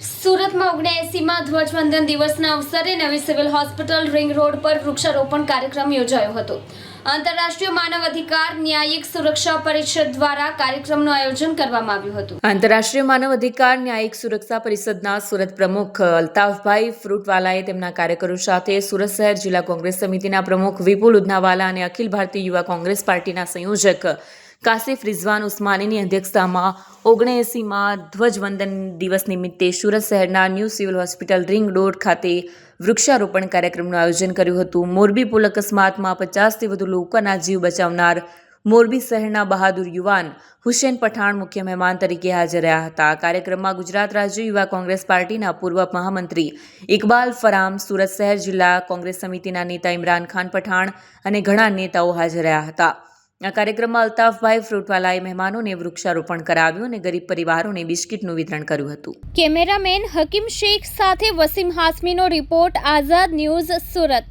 સુરતમાં ઓગણએસીમાં ધ્વજવંદન દિવસના અવસરે નવી સિવિલ હોસ્પિટલ રિંગ રોડ પર વૃક્ષારોપણ કાર્યક્રમ યોજાયો હતો. આંતરરાષ્ટ્રીય માનવ અધિકાર ન્યાયિક સુરક્ષા પરિષદ દ્વારા કાર્યક્રમનું આયોજન કરવામાં આવ્યું હતું. આંતરરાષ્ટ્રીય માનવ અધિકાર ન્યાયિક સુરક્ષા પરિષદના સુરત પ્રમુખ અલ્તાફભાઈ ફ્રૂટવાલાએ તેમના કાર્યકરો સાથે સુરત શહેર જિલ્લા કોંગ્રેસ સમિતિના પ્રમુખ વિપુલ ઉધનાવાલા અને અખિલ ભારતીય યુવા કોંગ્રેસ પાર્ટીના સંયોજક કાસિફ રિઝવાન ઉસ્માનીની અધ્યક્ષતામાં ઓગણએંસીમાં ધ્વજવંદન દિવસ નિમિત્તે સુરત શહેરના new civil hospital ring road ખાતે વૃક્ષારોપણ કાર્યક્રમનું આયોજન કર્યું હતું. મોરબી પુલ અકસ્માતમાં પચાસથી વધુ લોકોના જીવ બચાવનાર મોરબી શહેરના બહાદુર યુવાન હુસેન પઠાણ મુખ્ય મહેમાન તરીકે હાજર રહ્યા હતા. કાર્યક્રમમાં ગુજરાત રાજ્ય યુવા કોંગ્રેસ પાર્ટીના પૂર્વ મહામંત્રી ઇકબાલ ફરામ, સુરત શહેર જિલ્લા કોંગ્રેસ સમિતિના નેતા ઇમરાન ખાન પઠાણ અને ઘણા નેતાઓ હાજર રહ્યા હતા. આ કાર્યક્રમમાં અલ્તાફભાઈ ફ્રૂટવાલાએ મહેમાનોને વૃક્ષારોપણ કરાવ્યું અને ગરીબ પરિવારોને બિસ્કિટનું વિતરણ કર્યું હતું. કેમેરામેન હકીમ શેખ સાથે વસીમ હાસમીનો રિપોર્ટ, આઝાદ ન્યૂઝ સુરત.